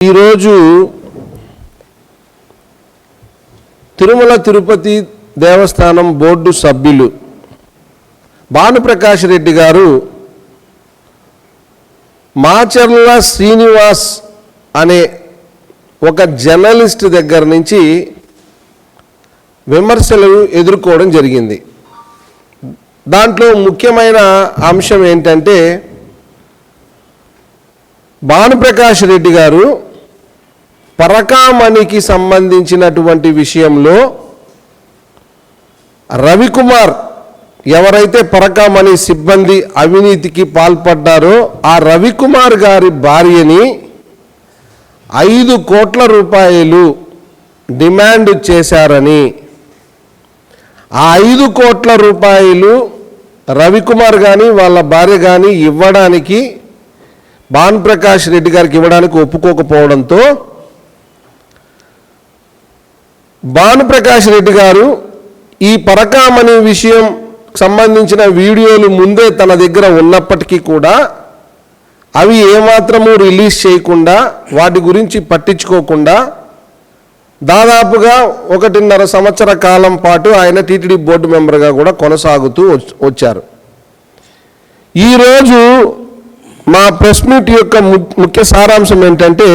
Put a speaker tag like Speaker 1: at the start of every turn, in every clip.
Speaker 1: ఈరోజు తిరుమల తిరుపతి దేవస్థానం బోర్డు సభ్యులు భానుప్రకాష్ రెడ్డి గారు మాచర్ల శ్రీనివాస్ అనే ఒక జర్నలిస్ట్ దగ్గర నుంచి విమర్శలు ఎదుర్కోవడం జరిగింది. దాంట్లో ముఖ్యమైన అంశం ఏంటంటే భానుప్రకాష్ రెడ్డి గారు పరకామణికి సంబంధించినటువంటి విషయంలో రవికుమార్ ఎవరైతే పరకామణి సిబ్బంది అవినీతికి పాల్పడ్డారో ఆ రవికుమార్ గారి భార్యని ఐదు కోట్ల రూపాయలు డిమాండ్ చేశారని ఆ ఐదు కోట్ల రూపాయలు రవికుమార్ కానీ వాళ్ళ భార్య కానీ ఇవ్వడానికి భానుప్రకాష్ రెడ్డి గారికి ఇవ్వడానికి ఒప్పుకోకపోవడంతో భానుప్రకాష్ రెడ్డి గారు ఈ పరకామణి విషయం సంబంధించిన వీడియోలు ముందే తన దగ్గర ఉన్నప్పటికీ కూడా అవి ఏమాత్రము రిలీజ్ చేయకుండా వాటి గురించి పట్టించుకోకుండా దాదాపుగా ఒకటిన్నర సంవత్సర కాలం పాటు ఆయన టీటీడీ బోర్డు మెంబర్గా కూడా కొనసాగుతూ వచ్చారు. ఈరోజు మా ప్రెస్ మీట్ యొక్క ము- ముఖ్య సారాంశం ఏంటంటే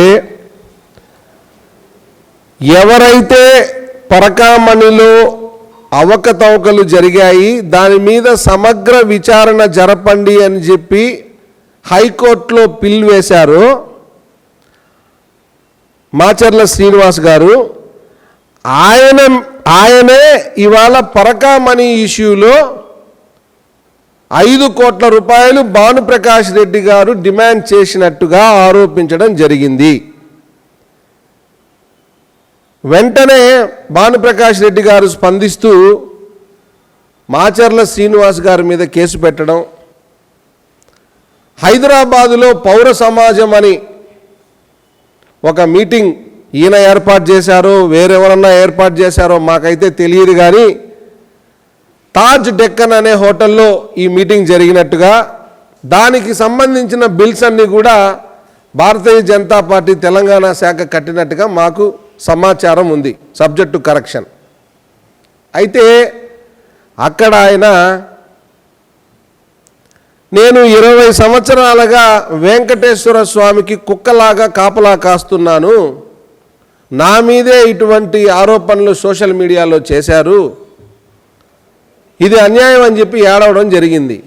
Speaker 1: ఎవరైతే పరకామణిలో అవకతవకలు జరిగాయి దాని మీద సమగ్ర విచారణ జరపండి అని చెప్పి హైకోర్టులో పిల్ వేశారో మాచర్ల శ్రీనివాస్ గారు. ఆయన ఆయనే ఇవాళ పరకామణి ఇష్యూలో ఐదు కోట్ల రూపాయలు భానుప్రకాష్ రెడ్డి గారు డిమాండ్ చేసినట్టుగా ఆరోపించడం జరిగింది. వెంటనే భానుప్రకాష్ రెడ్డి గారు స్పందిస్తూ మాచర్ల శ్రీనివాస్ గారి మీద కేసు పెట్టడం హైదరాబాదులో పౌర సమాజం అని ఒక మీటింగ్ ఈయన ఏర్పాటు చేశారో వేరెవరన్నా ఏర్పాటు చేశారో మాకైతే తెలియదు కానీ తాజ్ డెక్కన్ అనే హోటల్లో ఈ మీటింగ్ జరిగినట్టుగా దానికి సంబంధించిన బిల్స్ అన్నీ కూడా భారతీయ జనతా పార్టీ తెలంగాణ శాఖ కట్టినట్టుగా మాకు సమాచారం ఉంది సబ్జెక్టు కరెక్షన్ అయితే అక్కడ ఆయన నేను ఇరవై సంవత్సరాలుగా వెంకటేశ్వర స్వామికి కుక్కలాగా కాపలా కాస్తున్నాను. నా మీదే ఇటువంటి ఆరోపణలు సోషల్ మీడియాలో చేశారు. ఇది అన్యాయం అని చెప్పి ఏడవడం జరిగింది.